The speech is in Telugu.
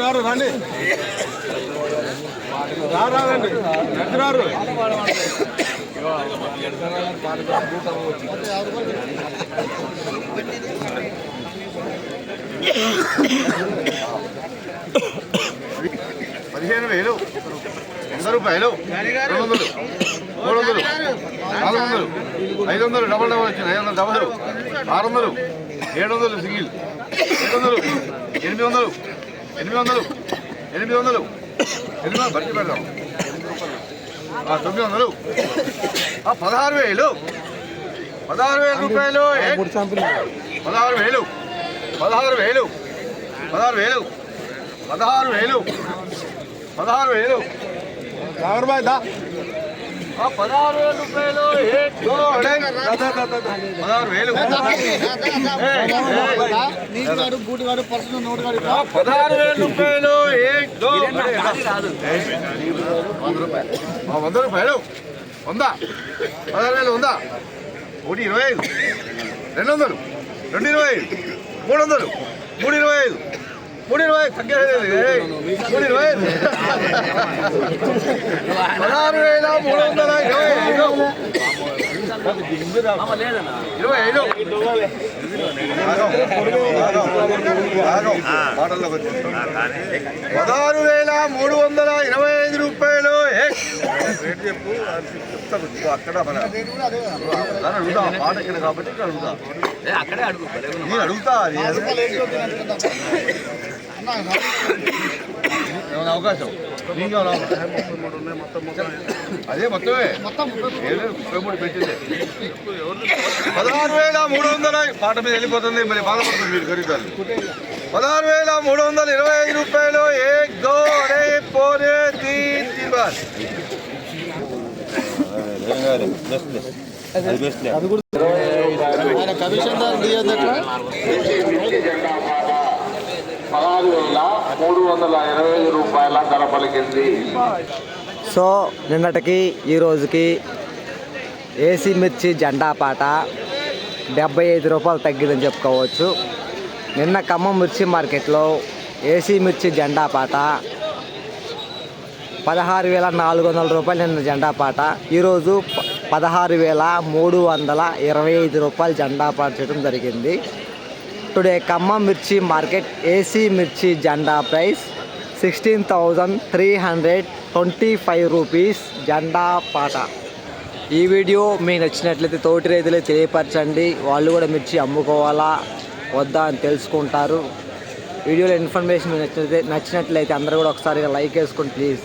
రారు రండి రారండి రారు పదిహేను వేలు. వంద రూపాయలు. రెండు వందలు. మూడు వందలు. నాలుగు వందలు. ఐదు వందలు. డబల్ డబల్ వచ్చింది ఐదు వందలు డబల్. ఆరు వందలు. ఏడు వందలు సింగిల్ ఏడు వందలు. ఎనిమిది వందలు. ఎనిమిది వందలు. ఎనిమిది వందలు. ఎనిమిది వందలు. భర్తీ పెడదాం. తొమ్మిది వందలు. ఆ, పదహారు వేలు. పదహారు వేల రూపాయలు? పదహారు వేలు. పదహారు వేలు. పదహారు వేలు. పదహారు వేలు. పదహారు వేలు. బాయ్ దా. ఆ పదహారు వేల రూపాయలు. పదహారు వేలు. పదహారు వేల. రూపాయలు వంద రూపాయలు. వంద? పదహారు వేలు వంద? ఒకటి ఇరవై ఐదు. రెండు వందలు. రెండు ఇరవై ఐదు. మూడు వందలు. మూడు ఇరవై ఐదు. మూడు ఇరవై తగ్గలేదు ఏయ్, మూడు ఇరవై ఐదు పదహారు వేల మూడు వందల ఇరవై ఐదు. ఇరవై. పదహారు వేల మూడు వందల ఇరవై ఐదు రూపాయలు. చెప్పు అక్కడ మన అడుగుతా మాట ఇక్కడ కాబట్టి ఇక్కడ అడుగుతా అక్కడే అడుగు నేను అడుగుతా. ఏమైనా అవకాశం నీకు ఏమైనా అదే మొత్తమే ఏదో ముప్పై మూడు పెట్టింది పదహారు వేల మూడు వందల పాట మీద వెళ్ళిపోతుంది మరి బాధపడుతుంది మీరు గరీబాలు పదహారు వేల మూడు వందల ఇరవై ఐదు రూపాయలు ఏ దో అరే పోరే తీన్ తీన్ కమిషన్ దారు దిగదు పదహారు వేల మూడు వందల ఇరవై ఐదు రూపాయల ధర పలికింది. సో నిన్నటికి ఈ రోజుకి ఏసీ మిర్చి జెండా పాట డెబ్బై ఐదు రూపాయలు తగ్గిందని చెప్పుకోవచ్చు. నిన్న ఖమ్మం మిర్చి మార్కెట్లో ఏసీ మిర్చి జెండా పాట పదహారు వేల నాలుగు వందల రూపాయలు నిన్న జెండా పాట. ఈరోజు పదహారు వేల మూడు వందల ఇరవై ఐదు రూపాయలు జెండా పాట చేయడం జరిగింది. టుడే కమ్మ మిర్చి మార్కెట్ ఏసీ మిర్చి జెండా price sixteen thousand three hundred twenty five rupees జెండా పాట. ఈ వీడియో మీకు నచ్చినట్లయితే తోటి రైతులే తెలియపరచండి. వాళ్ళు కూడా మిర్చి అమ్ముకోవాలా వద్దా అని తెలుసుకుంటారు. వీడియోలో ఇన్ఫర్మేషన్ మీకు నచ్చినట్లయితే నచ్చినట్లయితే అందరూ కూడా ఒకసారి లైక్ వేసుకోండి ప్లీజ్.